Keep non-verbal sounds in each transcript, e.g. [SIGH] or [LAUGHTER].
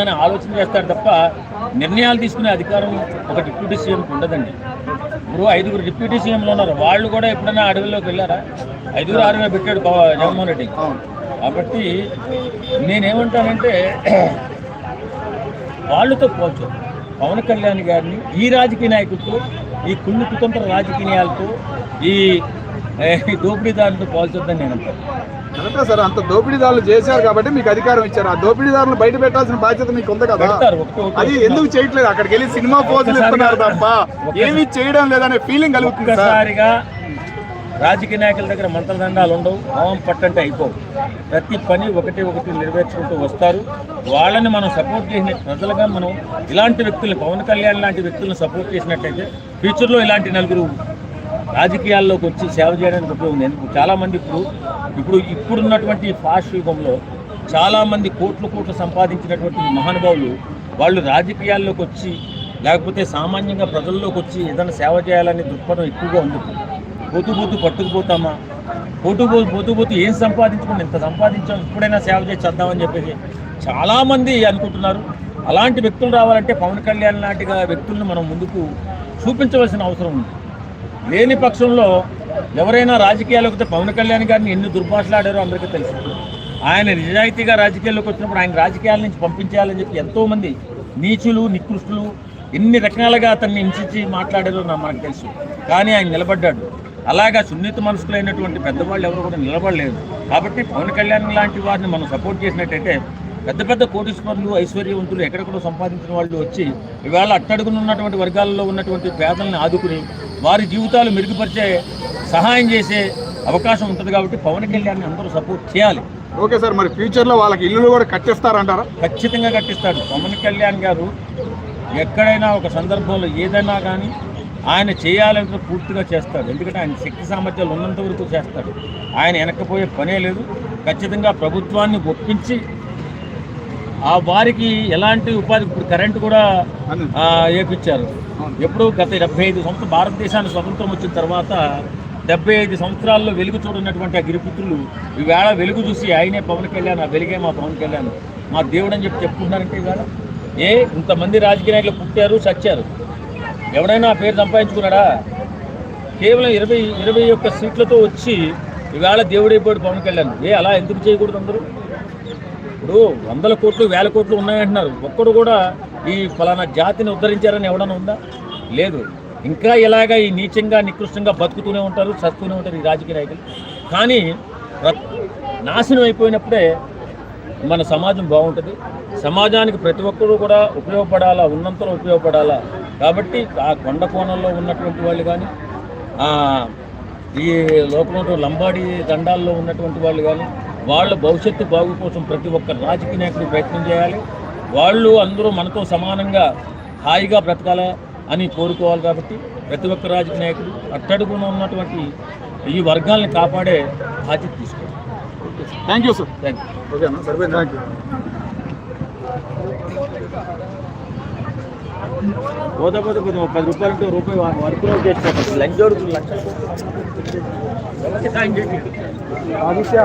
చేయాలని ఆలోచన చేస్తారు తప్ప నిర్ణయాలు తీసుకునే అధికారం ఒక డిప్యూటీ సీఎంకి ఉండదండి. ఇప్పుడు ఐదుగురు డిప్యూటీ సీఎంలు ఉన్నారు. వాళ్ళు కూడా ఎప్పుడైనా అడవిలోకి వెళ్ళారా? ఐదుగురు ఆరుగా పెట్టాడు జగన్మోహన్ రెడ్డి. కాబట్టి నేనేమంటానంటే [CLEARS THROAT] వాళ్ళతో పోల్చు. పవన్ కళ్యాణ్ గారిని ఈ రాజకీయ నాయకులతో ఈ కుళ్ళు కుతంత్ర రాజకీయాలతో ఈ దోపిడీదారులతో పోల్చొద్దని నేను అంటాను కరెక్టే సార్ అంత దోపిడీదారులు చేశారు కాబట్టి మీకు అధికారం ఇచ్చారు. ఆ దోపిడీదారులు బయట పెట్టాల్సిన బాధ్యత మీకు ఉంది కదా? అది ఎందుకు చేయట్లేదు? అక్కడికి వెళ్ళి సినిమా పోజులు ఇస్తున్నారు తప్ప ఏమీ చేయడం లేదనే ఫీలింగ్ కలుగుతుంది సార్. ఒక్కసారిగా రాజకీయ నాయకుల దగ్గర మంత్రదండాలు ఉండవు. మోహం పట్టంటే అయిపోవు. ప్రతి పని ఒకటి ఒకటి నెరవేర్చుకుంటూ వస్తారు. వాళ్ళని మనం సపోర్ట్ చేసిన ప్రజలుగా మనం ఇలాంటి వ్యక్తుల్ని పవన్ కళ్యాణ్ లాంటి వ్యక్తులను సపోర్ట్ చేసినట్టయితే ఫ్యూచర్లో ఇలాంటి నలుగురు రాజకీయాల్లోకి వచ్చి సేవ చేయడానికి ఉపయోగం ఎందుకు చాలామంది ఇప్పుడు ఇప్పుడు ఇప్పుడున్నటువంటి ఫాస్ట్ యుగంలో చాలామంది కోట్లు కోట్లు సంపాదించినటువంటి మహానుభావులు వాళ్ళు రాజకీయాల్లోకి వచ్చి లేకపోతే సామాన్యంగా ప్రజల్లోకి వచ్చి ఏదైనా సేవ చేయాలనే దృక్పథం ఎక్కువగా ఉంది పోతూ పోతూ పట్టుకుపోతామా? పోతూ పోతూ పోతూ పోతూ ఏం సంపాదించుకుని ఇంత సంపాదించాం ఇప్పుడైనా సేవ చేసి చేద్దామని చెప్పేసి చాలామంది అనుకుంటున్నారు. అలాంటి వ్యక్తులు రావాలంటే పవన్ కళ్యాణ్ లాంటి వ్యక్తులను మనం ముందుకు చూపించవలసిన అవసరం ఉంది. లేని పక్షంలో ఎవరైనా రాజకీయాలకు వస్తే పవన్ కళ్యాణ్ గారిని ఎన్ని దుర్భాషలాడారో అందరికీ తెలుసు. ఆయన నిజాయితీగా రాజకీయాల్లోకి వచ్చినప్పుడు ఆయన రాజకీయాల నుంచి పంపించేయాలని చెప్పి ఎంతోమంది నీచులు నికృష్టులు ఎన్ని రకాలుగా అతన్ని హింసించి మాట్లాడారో మనకు తెలుసు. కానీ ఆయన నిలబడ్డాడు. అలాగా సున్నిత మనసుకులైనటువంటి పెద్దవాళ్ళు ఎవరు కూడా నిలబడలేదు. కాబట్టి పవన్ కళ్యాణ్ లాంటి వారిని మనం సపోర్ట్ చేసినట్టయితే పెద్ద పెద్ద కోటీశ్వరులు ఐశ్వర్యవంతులు ఎక్కడెక్కడో సంపాదించిన వాళ్ళు వచ్చి ఇవాళ అట్టడుగునున్నటువంటి వర్గాల్లో ఉన్నటువంటి పేదల్ని ఆదుకుని వారి జీవితాలు మెరుగుపరిచే సహాయం చేసే అవకాశం ఉంటుంది కాబట్టి పవన్ కళ్యాణ్ని అందరూ సపోర్ట్ చేయాలి. ఓకే సార్ మరి ఫ్యూచర్లో వాళ్ళకి ఇల్లు కూడా కట్టిస్తారంటారా? ఖచ్చితంగా కట్టిస్తాడు పవన్ కళ్యాణ్ గారు ఎక్కడైనా ఒక సందర్భంలో ఏదైనా కానీ ఆయన చేయాలంటే పూర్తిగా చేస్తాడు ఎందుకంటే ఆయన శక్తి సామర్థ్యాలు ఉన్నంత వరకు చేస్తాడు ఆయన వెనక్కిపోయే పనే లేదు. ఖచ్చితంగా ప్రభుత్వాన్ని ఒప్పించి ఆ వారికి ఎలాంటి ఉపాధి ఇప్పుడు కరెంటు కూడా వేపించారు ఎప్పుడు గత డెబ్బై ఐదు సంవత్సరం భారతదేశానికి స్వతంత్రం వచ్చిన తర్వాత డెబ్బై ఐదు సంవత్సరాల్లో వెలుగు చూడనటువంటి ఆ గిరిపుత్రులు ఈవేళ వెలుగు చూసి ఆయనే పవన్ కళ్యాణ్ ఆ వెలుగే మా పవన్ కళ్యాణ్. మా దేవుడు అని చెప్పి చెప్పుకుంటున్నారంటే ఇవాళ ఏ ఇంతమంది రాజకీయ నాయకులు పుట్టారు చచ్చారు. ఎవడైనా ఆ పేరు సంపాదించుకున్నాడా? కేవలం ఇరవై ఇరవై ఒక్క సీట్లతో వచ్చి ఈవేళ దేవుడైపోయాడు పవన్ కళ్యాణ్. ఏ అలా ఎందుకు చేయకూడదు అందరూ? ఇప్పుడు వందల కోట్లు వేల కోట్లు ఉన్నాయంటున్నారు. ఒక్కడు కూడా ఈ ఫలానా జాతిని ఉద్ధరించారని ఎవడన్నా ఉందా? లేదు. ఇంకా ఇలాగ ఈ నీచంగా నికృష్టంగా బతుకుతూనే ఉంటారు చస్తూనే ఉంటారు ఈ రాజకీయ నాయకులు? కానీ నాశనం అయిపోయినప్పుడే మన సమాజం బాగుంటుంది. సమాజానికి ప్రతి ఒక్కరూ కూడా ఉపయోగపడాలా ఉన్నంతలో ఉపయోగపడాలా? కాబట్టి ఆ కొండ కోణంలో ఉన్నటువంటి వాళ్ళు కానీ ఈ లోకంలో లంబాడి దండాల్లో ఉన్నటువంటి వాళ్ళు కానీ వాళ్ళ భవిష్యత్తు బాగు కోసం ప్రతి ఒక్క రాజకీయ నాయకుడు ప్రయత్నం చేయాలి. వాళ్ళు అందరూ మనతో సమానంగా హాయిగా బ్రతకాలా అని కోరుకోవాలి కాబట్టి ప్రతి ఒక్క రాజకీయ నాయకుడు అట్టడుగున ఉన్నటువంటి ఈ వర్గాల్ని కాపాడే బాధ్యత తీసుకోవాలి. Thank you sir thank you ఓకేనా థ్యాంక్ యూ పోతే పోతే కొంచెం పది రూపాయలు ఉంటే రూపాయి వర్క్లో చేసుకోవచ్చు ఎవరికి సాయం చేయండి ఆదిత్య.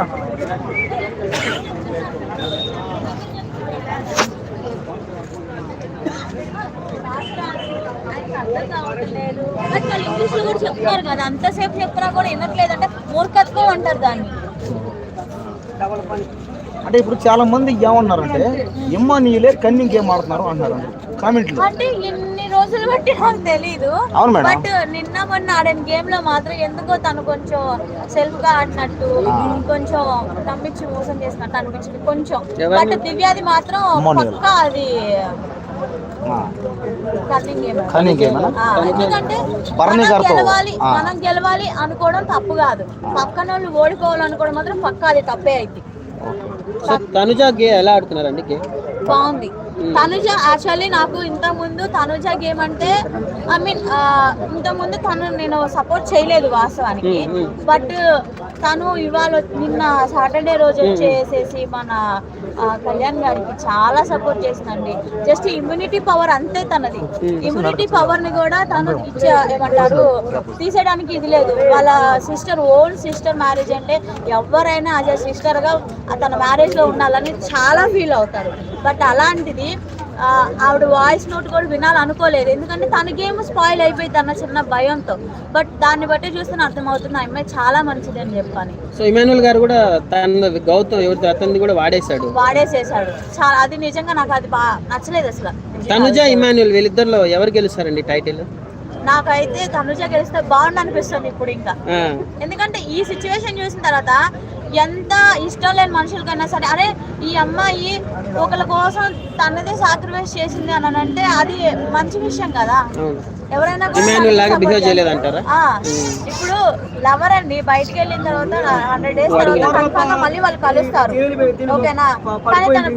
అర్థం కావట్లేదు. బట్ వాళ్ళు ఇంగ్లీష్లో కూడా చెప్తారు కదా అంతసేపు చెప్పినా కూడా వినట్లేదంటే మూర్ఖత్వం అంటారు దాన్ని. అంటే ఇప్పుడు చాలా మంది ఏమన్నారంటే ఎమ్మ నీళ్ళే కన్నింగ్ గేమ్ ఆడుతున్నారు? అంటున్నారు. కామెంట్లు. అంటే ఎన్ని రోజులు బట్టి నాకు తెలీదు. అవును మేడం. బట్ నిన్న మొన్న ఆడిన గేమ్లో మాత్రం ఎందుకో తను కొంచెం సెల్ఫ్గా ఆడినట్టు కొంచెం నమ్మించి మోసం చేసినట్టు అనిపించింది కొంచెం. బట్ దివ్యాది మాత్రం పక్కా అది మనం. గెలవాలి ఆ. మనం గెలవాలి అనుకోవడం తప్పు కాదు. పక్కన వాళ్ళు ఓడిపోవాలనుకోవడం మాత్రం పక్కా అది తప్పే అయింది. తనుజ గే ఎలా ఆడుతున్నారండి బాగుంది. తనుజ యాక్చువల్లీ నాకు ఇంత ముందు తనుజ గేమ్ అంటే ఐ మీన్ ఇంత ముందు తను నేను సపోర్ట్ చేయలేదు వాస్తవానికి. బట్ తను ఇవాళ నిన్న సాటర్డే రోజు వచ్చేసేసి మన కళ్యాణ్ గారికి చాలా సపోర్ట్ చేసిందండి. జస్ట్ ఇమ్యూనిటీ పవర్ అంతే తనది. ఇమ్యూనిటీ పవర్ని కూడా తను ఇచ్చే ఏమంటారు తీసేయడానికి ఇది లేదు. వాళ్ళ సిస్టర్ ఓన్ సిస్టర్ మ్యారేజ్ అంటే ఎవరైనా యాజ్ అ సిస్టర్గా తన మ్యారేజ్లో ఉండాలని చాలా ఫీల్ అవుతారు. బట్ అలాంటిది ఆవిడ వాయిస్ నోట్ కూడా వినాలనుకోలేదు. ఎందుకంటే తన గేమ్ స్పాయిల్ అయిపోయింది అన్న చిన్న భయంతో. బట్ దాన్ని బట్టి చూస్తే అర్థమవుతుంది ఆ అమ్మాయి చాలా మంచిది అని చెప్పని. సో ఇమానువల్ గారు కూడా తన గౌతమ్ ఎవరితో అతన్ని కూడా వాడేశాడు. వాడేసేసాడు చాలా అది నిజంగా నాకు అది బాగా నచ్చలేదు అసలు. తనుజ ఇమానువల్ వీళ్ళిద్దరిలో ఎవరు గెలుస్తారండి టైటిల్? నాకైతే తనుజ గెలిస్తే బాగుండు అనిపిస్తుంది ఇప్పుడు ఇంకా. ఎందుకంటే ఈ సిచ్యువేషన్ చూసిన తర్వాత ఎంత ఇష్టం లేని మనుషులకైనా సరే అరే ఈ అమ్మాయి ఒకళ్ళ కోసం తనదే సాక్రిఫైస్ చేసింది అని అంటే అది మంచి విషయం కదా. ఎవరైనా ఇప్పుడు లవర్ అండి బయటికి వెళ్ళిన తర్వాత హండ్రెడ్ డేస్ తర్వాత కన్ఫామ్గా మళ్ళీ వాళ్ళు కలుస్తారు. ఓకేనా? కానీ తన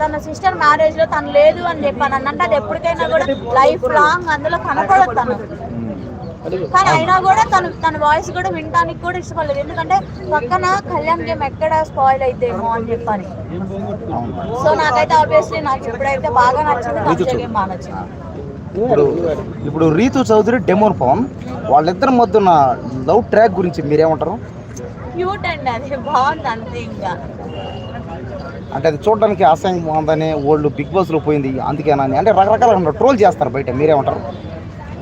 తన సిస్టర్ మ్యారేజ్లో తను లేదు అని చెప్పాను అంటే అది ఎప్పటికైనా కూడా లైఫ్ లాంగ్ అందులో కనపడదు తను కానీ అయినా కూడా తను తన వాయిస్ కూడా వినడానికి కూడా ఇష్టపడలేదు. ఎందుకంటే పక్కన కళ్యాణ్ గేమ్ ఎక్కడ స్పాయిల్ అయితేమో అని చెప్పని. సో నాకైతే ఆబ్వియస్లీ నాకు ఇప్పుడైతే బాగా నచ్చింది గేమ్ బాగా నచ్చింది. ఇప్పుడు ఇప్పుడు రీతు చౌదరి డెమోన్ పవన్ వాళ్ళిద్దరి మధ్య ఉన్న లవ్ ట్రాక్ గురించి మీరేమంటారు? క్యూట్ అండి అది. బాగుంది అంతే ఇంకా. అంటే అది చూడడానికి అసహ్యంగా ఉందని వాళ్ళు బిగ్ బాస్లో పోయింది అందుకేనా అంటే రకరకాల ట్రోల్ చేస్తారు బయట. మీరేమంటారు?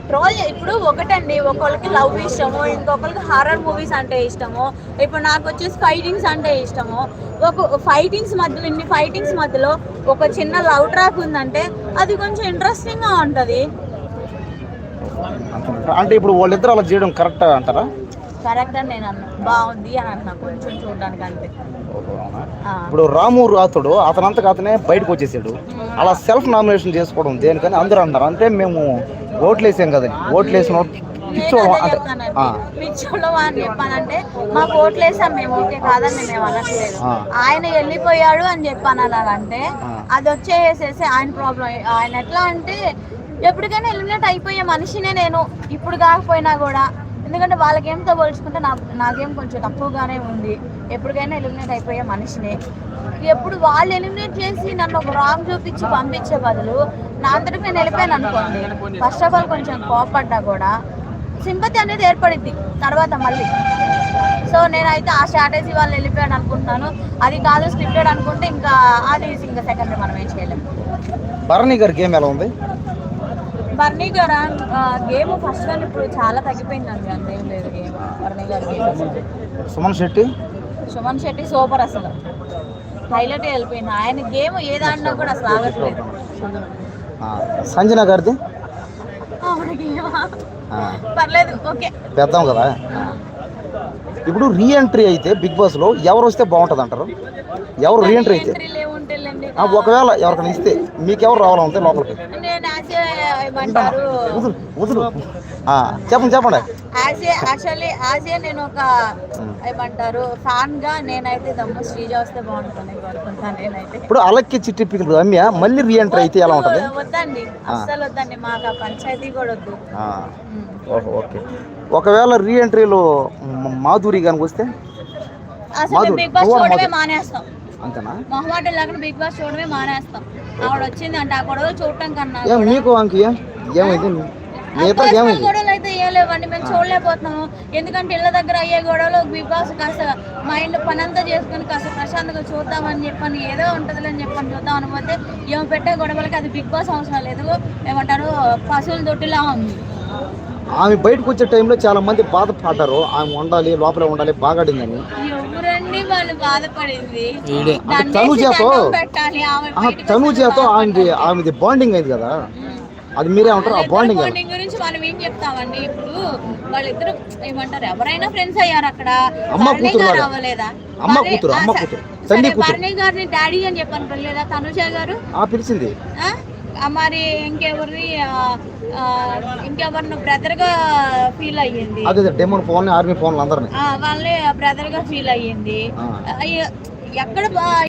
ట్రోల్ ఇప్పుడు ఒకటండి ఒకళ్ళకి లవ్ ఇష్టము ఇంకొకరికి హారర్ మూవీస్ అంటే ఇష్టము. ఇప్పుడు నాకు వచ్చేసి ఫైటింగ్స్ అంటే ఇష్టము. ఒక ఫైటింగ్స్ మధ్యలో ఇన్ని ఫైటింగ్స్ మధ్యలో ఒక చిన్న లవ్ ట్రాక్ ఉందంటే అది కొంచెం ఇంట్రెస్టింగ్గా ఉంటది. అంటే ఇప్పుడు వాళ్ళిద్దరు అలా చేయడం కరెక్ట్ అంటారా? కరెక్ట్ అని నేను అన్నా బాగుంది అని అన్నా కొంచెం చూడడానికి అంతే. ఇప్పుడు రాము రాతుడు అతనంతకు అతనే బయటకు వచ్చేసాడు. అలా సెల్ఫ్ నామినేషన్ చేసుకోవడం దేనికని అందరూ అన్నారు. అంటే మేము ఓట్లు వేసాం కదని ఓట్లు వేసిన పిచ్చోళ్ళం అంటే చెప్తానండి. ఆ, పిచ్చోళ్ళం అని చెప్పానంటే మాకు ఓట్లు వేసాం మేము ఓకే కాదని మేము అనట్లేదు ఆ. ఆయన వెళ్ళిపోయాడు అని చెప్పాను అలాగంటే. అది వచ్చేసేసి ఆయన ప్రాబ్లం ఆయన ఎట్లా అంటే ఎప్పటికైనా ఎలిమినేట్ అయిపోయే మనిషినే నేను ఇప్పుడు కాకపోయినా కూడా ఎందుకంటే వాళ్ళ గేమ్తో పోల్చుకుంటే నా నా గేమ్ కొంచెం తక్కువగానే ఉంది. ఎప్పటికైనా ఎలిమినేట్ అయిపోయే మనిషినే. ఎప్పుడు వాళ్ళు ఎలిమినేట్ చేసి నన్ను ఒక రాంగ్ చూపించి పంపించే బదులు నా అంతటి నేను వెళ్ళిపోయాను అనుకోండి. ఫస్ట్ ఆఫ్ ఆల్ కొంచెం కోపడ్డా కూడా సింపతి అనేది ఏర్పడింది తర్వాత మళ్ళీ. సో నేనైతే ఆ స్ట్రాటజీ వాళ్ళు వెళ్ళిపోయాడు అనుకుంటున్నాను. అది కాదు స్క్రిప్టెడ్ అనుకుంటే ఇంకా అది ఇంకా సెకండ్ మనం ఏం చేయలేము భరణి గారి గేమ్ ఎలా ఉంది? బర్నీ గారు? గేమ్ ఫస్ట్ వన్ ఇప్పుడు చాలా తగ్గిపోయిందండి అంతేం లేదు గేమ్. బర్నీ గారి గేమ్ సుమన్ శెట్టి? సుమన్ శెట్టి సూపర్ అసలు. హైలైట్ వెళ్ళిపోయింది. ఆయన గేమ్ ఏ దాంట్లో కూడా అసలు ఆగట్లేదు. సంజన గారిది? పర్లేదు ఓకే. పెద్దాం కదా? ఇప్పుడు రీ ఎంట్రీ అయితే బిగ్ బాస్లో ఎవరు వస్తే బాగుంటుంది అంటారు? ఎవరు రీ ఎంట్రీ అయితే ఒకవేళ ఎవరికైనా ఇస్తే మీకెవరు రావాలంటే లోపలికి. ఏమంటారు? చెప్పండి చెప్పండి. యాక్చువల్లీ యాజ్ ఏ నేను ఒక ఏమంటారు ఫ్యాన్గా నేనైతే దమ్ము శ్రీజ వస్తే బాగుంటుంది నేనైతే. ఇప్పుడు అలక్కి చిట్టి పిల్లలు రమ్య మళ్ళీ రీ ఎంట్రీ అయితే ఎలా ఉంటుంది? వద్దు, వద్దండి అస్సలు వద్దండి మాకు పంచాయతీ కూడా వద్దు. ఓకే. ఒకవేళ రీ ఎంట్రీలో మ- మాధురి కనుక వస్తే? అసలు మాధురి, బిగ్ బాస్ నువ్వు చూడమే మాధురి. మానేస్తాం. అంతేనా? మొహమాట లేకుండా బిగ్ బాస్ చూడమే మానేస్తాం. ఆవిడ వచ్చింది అంటే ఆ గొడవ చూడటం కన్నా మీకు అంకి ఏమైంది? గొడవలు అయితే మేము చూడలేకపోతున్నాము. ఎందుకంటే ఇళ్ళ దగ్గర అయ్యే గొడవలు బిగ్ బాస్ కాస్త మైండ్ పని అంతా చేసుకుని కాస్త ప్రశాంతంగా చూద్దామని చెప్పని ఏదో ఉంటుందిలే అని చెప్పని చూద్దాం అనుకుంటే ఏమో పెట్టే గొడవలకి అది బిగ్ బాస్ అవసరం లేదు. ఏమంటారు? పశువుల దొడ్డిలా ఉంది. ఆమె బయటకు వచ్చే టైంలో చాలా మంది బాధపడ్డారు. ఆమె ఉండాలి లోపలే ఉండాలి బాగాడిందని తనుజతో ఆమె తనుజతో వస్తే ఆమెది ఆమెది బాండింగ్ అయింది కదా. అది మీరే అంటారు? ఆ బాండింగ్ బాండింగ్ గురించి మనం ఏం చెప్తామండి? ఇప్పుడు వాళ్ళిద్దరు ఏమంటారు? ఎవరైనా ఫ్రెండ్స్ అయ్యారు అక్కడ. అమ్మ కూతురు. అవ్వలేదా? అమ్మ కూతురు, అమ్మ కూతురు. తండ్రి కూతురు. భరణి గారిని డాడీ అని చెప్పాను పిల్లలేదా తనుజ గారు? ఆ పిలిచింది. మరి ఇంకెవరిని ఇంకెవరిని బ్రదర్గా ఫీల్ అయ్యింది. అదే డెమోన్ ఫోన్ ఆర్మీ ఫోన్లు అందరినీ. ఆ, వాళ్ళే బ్రదర్గా ఫీల్ అయ్యింది. ఎక్కడ